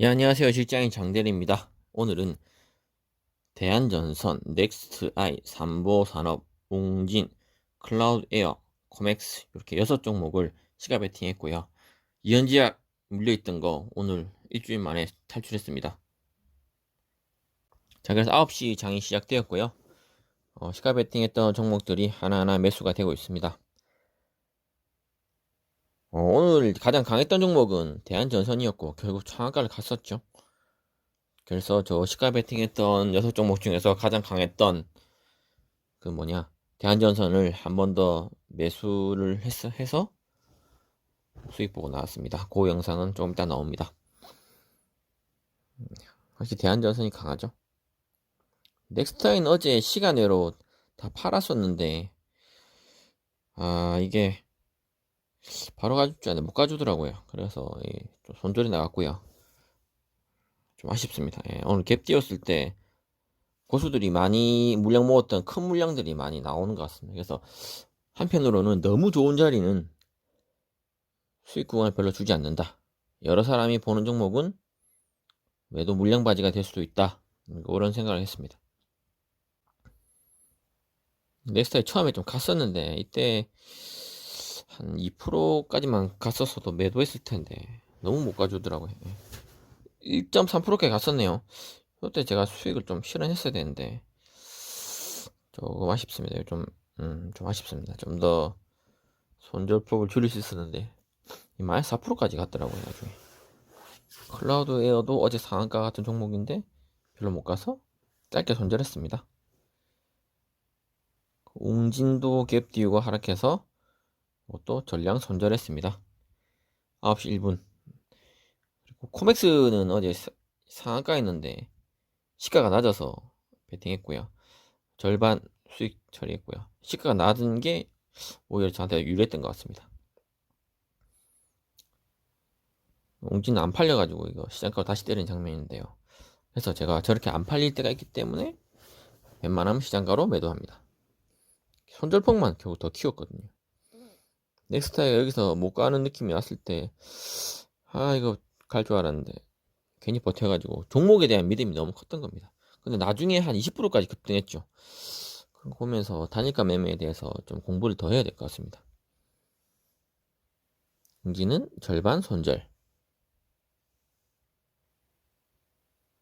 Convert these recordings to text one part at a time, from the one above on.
예, 안녕하세요. 실장인 장대리입니다. 오늘은 대한전선, 넥스트아이, 삼보산업, 웅진, 클라우드에어, 코맥스 이렇게 여섯 종목을 시가 베팅했고요. 이현지약 물려있던 거 오늘 일주일 만에 탈출했습니다. 자, 그래서 9시 장이 시작되었고요. 어, 시가 베팅했던 종목들이 하나하나 매수가 되고 있습니다. 어, 오늘 가장 강했던 종목은 대한전선이었고 결국 상한가를 갔었죠. 그래서 저 시가 베팅했던 여섯 종목 중에서 가장 강했던 그 뭐냐 대한전선을 한 번 더 매수를 해서, 해서 수익 보고 나왔습니다. 그 영상은 조금 이따 나옵니다. 확실히 대한전선이 강하죠. 넥스타인 어제 시간외로 다 팔았었는데 아 이게 바로 가줄 줄 알았는데 못 가주더라고요. 그래서 예, 좀 손절이 나갔고요. 좀 아쉽습니다. 예, 오늘 갭 띄웠을 때 고수들이 많이 물량 모았던 큰 물량들이 많이 나오는 것 같습니다. 그래서 한편으로는 너무 좋은 자리는 수익 구간을 별로 주지 않는다. 여러 사람이 보는 종목은 매도 물량 바지가 될 수도 있다. 이런 생각을 했습니다. 넥스타에 처음에 좀 갔었는데 이때 한 2%까지만 갔었어도 매도했을 텐데 너무 못 가주더라고요. 1.3%까지 갔었네요. 그때 제가 수익을 좀 실현했어야 되는데 조금 아쉽습니다. 좀, 음, 좀 아쉽습니다. 좀 더 손절폭을 줄일 수 있었는데 마이너스 4%까지 갔더라고요. 나중에. 클라우드 에어도 어제 상한가 같은 종목인데 별로 못 가서 짧게 손절했습니다. 웅진도 갭 띄우고 하락해서 또 전량 손절했습니다. 9시 1분. 그리고 코맥스는 어제 상한가 있는데 시가가 낮아서 베팅했고요. 절반 수익 처리했고요. 시가가 낮은 게 오히려 저한테 유리했던 것 같습니다. 웅진은 안 팔려가지고 이거 시장가로 다시 때리는 장면인데요. 그래서 제가 저렇게 안 팔릴 때가 있기 때문에 웬만하면 시장가로 매도합니다. 손절폭만 결국 더 키웠거든요. 넥스타에 여기서 못 가는 느낌이 왔을 때, 아, 이거 갈 줄 알았는데, 괜히 버텨가지고, 종목에 대한 믿음이 너무 컸던 겁니다. 근데 나중에 한 20%까지 급등했죠. 그거 보면서 단일가 매매에 대해서 좀 공부를 더 해야 될 것 같습니다. 인기는 절반 손절.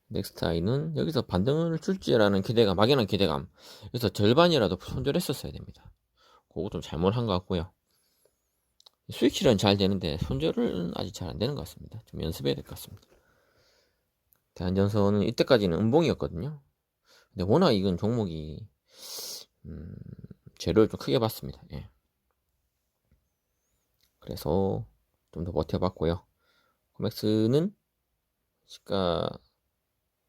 넥스타이는 여기서 반등을 줄지라는 기대감, 막연한 기대감. 그래서 절반이라도 손절했었어야 됩니다. 그거 좀 잘못한 것 같고요. 실현 잘 되는데 손절은 아직 잘 안 되는 것 같습니다. 좀 연습해야 될 것 같습니다. 대한전선은 이때까지는 음봉이었거든요. 근데 워낙 이건 종목이 음, 재료를 좀 크게 봤습니다. 예. 그래서 좀 더 버텨봤고요. 코맥스는 시가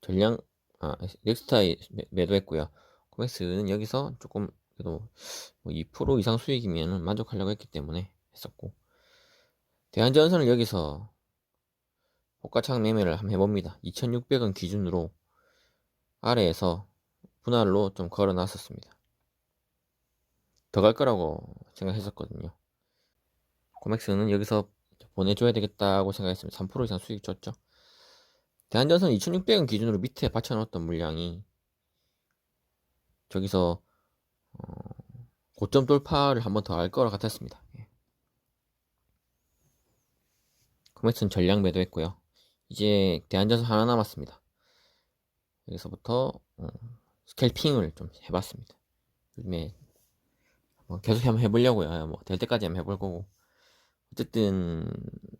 전량 아 넥스타에 매도했고요. 코맥스는 여기서 조금 그래도 뭐 2% 이상 수익이면 만족하려고 했기 때문에 했었고 대한전선을 여기서 호가창 매매를 한번 해봅니다. 2600원 기준으로 아래에서 분할로 좀 걸어 놨었습니다. 더 갈 거라고 생각했었거든요. 코맥스는 여기서 보내줘야 되겠다고 생각했습니다. 3% 이상 수익 줬죠. 대한전선 2600원 기준으로 밑에 받쳐놓았던 물량이 저기서 어, 고점 돌파를 한번 더 할 거라 같았습니다. 코맥스는 전량 매도했고요. 이제 대한전선 하나 남았습니다. 여기서부터 어, 스캘핑을 좀 해봤습니다. 요즘에 뭐 계속 한번 해보려고요. 뭐 될 때까지 한번 해볼 거고. 어쨌든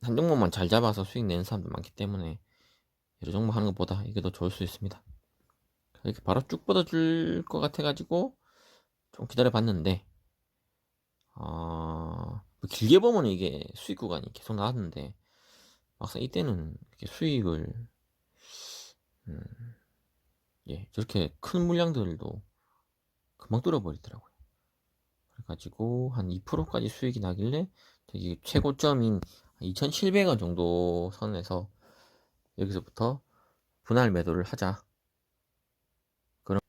한 종목만 잘 잡아서 수익 내는 사람도 많기 때문에 여러 종목 하는 것보다 이게 더 좋을 수 있습니다. 이렇게 바로 쭉 뻗어줄 것 같아가지고 좀 기다려봤는데 아뭐 길게 보면 이게 수익 구간이 계속 나왔는데 막상 이때는 수익을 음, 예 저렇게 큰 물량들도 금방 뚫어버리더라고요. 그래가지고 한 2%까지 수익이 나길래 저기 최고점인 2,700원 정도 선에서 여기서부터 분할 매도를 하자. 그럼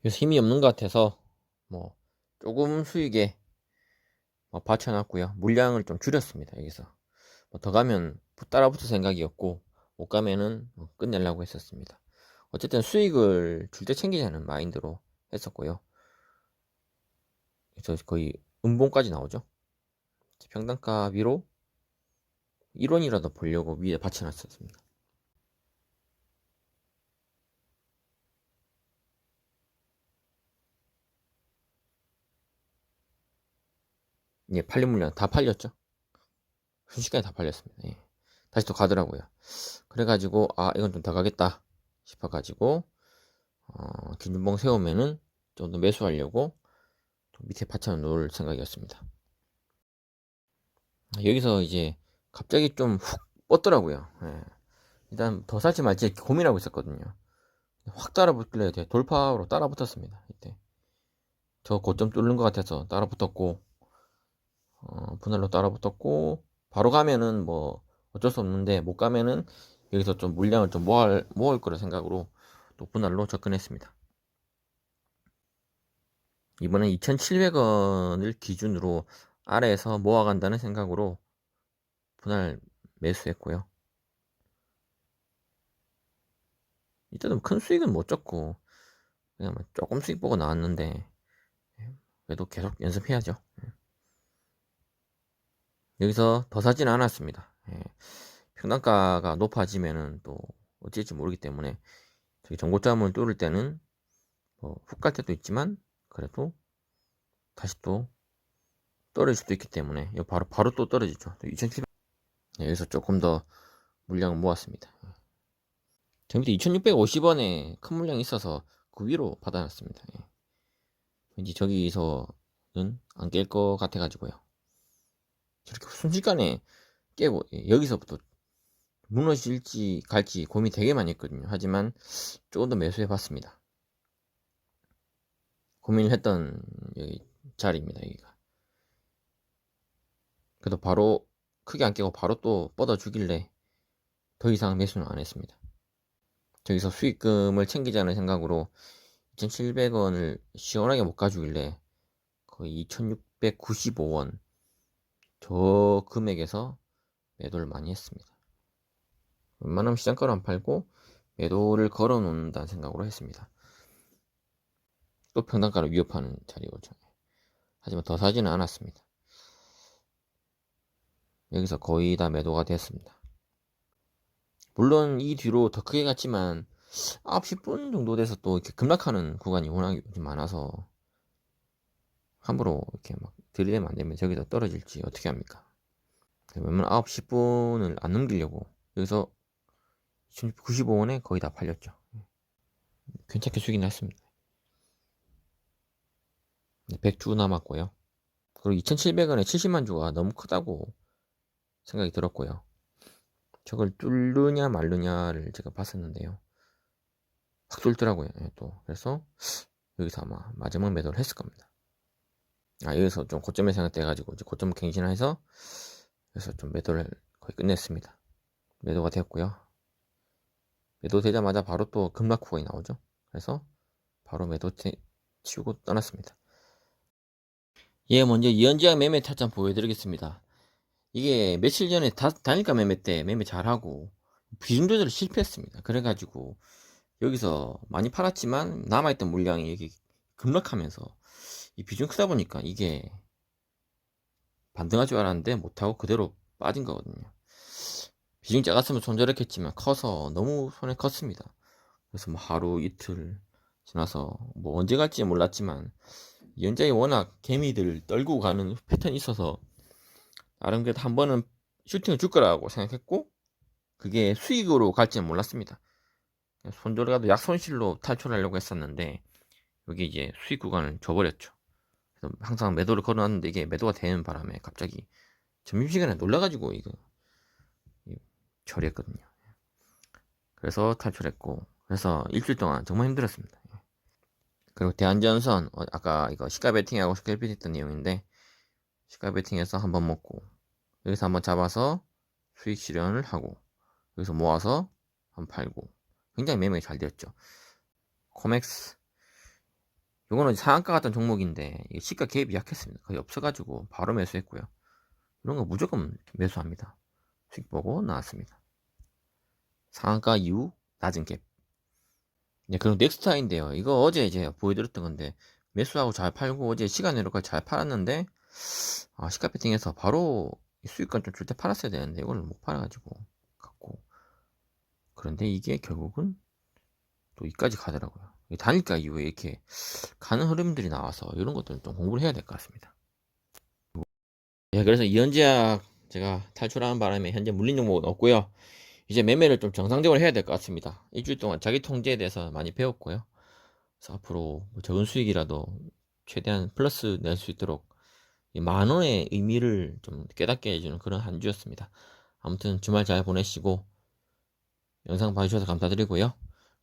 그래서 힘이 없는 것 같아서 뭐 조금 수익에 뭐 받쳐놨고요. 물량을 좀 줄였습니다. 여기서. 뭐더 가면 따라붙을 생각이었고 못 가면은 뭐 끝내려고 했었습니다. 어쨌든 수익을 줄 때 챙기자는 마인드로 했었고요. 그래서 거의 음봉까지 나오죠. 평단가 위로 1원이라도 보려고 위에 받쳐놨었습니다. 예, 팔린 물량 다 팔렸죠. 순식간에 다 팔렸습니다. 예. 다시 또 가더라고요. 그래가지고 아 이건 좀 더 가겠다 싶어가지고 어, 기준봉 세우면은 좀 더 매수하려고 밑에 받쳐 놓을 생각이었습니다. 여기서 이제 갑자기 좀 훅 뻗더라고요. 예. 일단 더 살지 말지 고민하고 있었거든요. 확 따라붙길래 돌파로 따라붙었습니다. 이때 저 고점 뚫는 것 같아서 따라붙었고 어, 분할로 따라붙었고 바로 가면은 뭐 어쩔 수 없는데 못 가면은 여기서 좀 물량을 좀 모을, 모을 거라 생각으로 또 분할로 접근했습니다. 이번엔 2,700원을 기준으로 아래에서 모아간다는 생각으로 분할 매수했고요. 이때도 큰 수익은 못 줬고 그냥 뭐 조금 수익 보고 나왔는데 그래도 계속 연습해야죠. 여기서 더 사지는 않았습니다. 예. 평단가가 높아지면은 또 어찌될지 모르기 때문에 저기 정고점을 뚫을 때는 뭐 훅 갈 때도 있지만 그래도 다시 또 떨어질 수도 있기 때문에 바로 바로 또 떨어지죠. 2,700 예, 여기서 조금 더 물량을 모았습니다. 저 밑에 2,650원에 큰 물량이 있어서 그 위로 받아놨습니다. 예. 왠지 저기서는 안 깰 것 같아가지고요. 저렇게 순식간에 깨고 예, 여기서부터 무너질지 갈지 고민 되게 많이 했거든요. 하지만 조금 더 매수해 봤습니다. 고민을 했던 여기 자리입니다. 여기가. 그래도 바로 크게 안 깨고 바로 또 뻗어 주길래 더 이상 매수는 안 했습니다. 저기서 수익금을 챙기자는 생각으로 2,700원을 시원하게 못 가주길래 거의 2,695원 저 금액에서 매도를 많이 했습니다. 웬만하면 시장가로 안 팔고 매도를 걸어 놓는다는 생각으로 했습니다. 또 평단가를 위협하는 자리였죠. 하지만 더 사지는 않았습니다. 여기서 거의 다 매도가 됐습니다. 물론 이 뒤로 더 크게 갔지만 9시 분 정도 돼서 또 이렇게 급락하는 구간이 워낙 많아서 함부로 이렇게 막 들이대면 안 되면 저기다 떨어질지 어떻게 합니까? 웬만하면 9시 분을 안 넘기려고 여기서 95원에 거의 다 팔렸죠. 괜찮게 수익이 났습니다. 100주 남았고요. 그리고 2,700원에 70만 주가 너무 크다고 생각이 들었고요. 저걸 뚫느냐 말느냐를 제가 봤었는데요. 확 뚫더라고요. 예, 또 그래서 여기서 아마 마지막 매도를 했을 겁니다. 아 여기서 좀 고점에 생각돼가지고 이제 고점 갱신해서 그래서 좀 매도를 거의 끝냈습니다. 매도가 되었고요. 매도 되자마자 바로 또 급락 후가 나오죠. 그래서 바로 매도 치우고 떠났습니다. 예, 먼저 이연지약 매매 타점 보여드리겠습니다. 이게 며칠 전에 다, 단일가 매매 때 매매 잘하고 비중 조절을 실패했습니다. 그래가지고 여기서 많이 팔았지만 남아있던 물량이 여기 급락하면서 이 비중 크다 보니까 이게 반등할 줄 알았는데 못하고 그대로 빠진 거거든요. 비중이 작았으면 손절했겠지만 커서 너무 손에 컸습니다. 그래서 뭐 하루 이틀 지나서 뭐 언제 갈지 몰랐지만 연장이 워낙 개미들 떨고 가는 패턴이 있어서 나름 그래도 한 번은 슈팅을 줄 거라고 생각했고 그게 수익으로 갈지는 몰랐습니다. 손절가도 약손실로 탈출하려고 했었는데 여기 이제 수익 구간을 줘버렸죠. 항상 매도를 걸어놨는데 이게 매도가 되는 바람에 갑자기 점심시간에 놀라가지고 이거 처리했거든요. 그래서 탈출했고 그래서 일주일 동안 정말 힘들었습니다. 그리고 대한전선 어, 아까 이거 시가 베팅하고 스케일 베팅했던 내용인데 시가 베팅해서 한번 먹고 여기서 한번 잡아서 수익 실현을 하고 여기서 모아서 한번 팔고 굉장히 매매가 잘 되었죠. 코맥스 이거는 상한가 같은 종목인데 시가 개입이 약했습니다. 거의 없어가지고 바로 매수했고요. 이런 거 무조건 매수합니다. 수익 보고 나왔습니다. 상한가 이후 낮은 갭. 네, 그럼 넥스타인데요. 이거 어제 이제 보여드렸던 건데 매수하고 잘 팔고 어제 시간으로까지 잘 팔았는데 아, 시가 배팅해서 바로 수익권 좀 줄 때 팔았어야 되는데 이걸 못 팔아가지고 갖고 그런데 이게 결국은 또 이까지 가더라고요. 이 단일가 이후에 이렇게 가는 흐름들이 나와서 이런 것들은 좀 공부를 해야 될 것 같습니다. 예, 그래서 이현제약 제가 탈출하는 바람에 현재 물린 종목은 없고요. 이제 매매를 좀 정상적으로 해야 될 것 같습니다. 일주일 동안 자기 통제에 대해서 많이 배웠고요. 그래서 앞으로 뭐 적은 수익이라도 최대한 플러스 낼 수 있도록 이만 원의 의미를 좀 깨닫게 해주는 그런 한 주였습니다. 아무튼 주말 잘 보내시고 영상 봐주셔서 감사드리고요.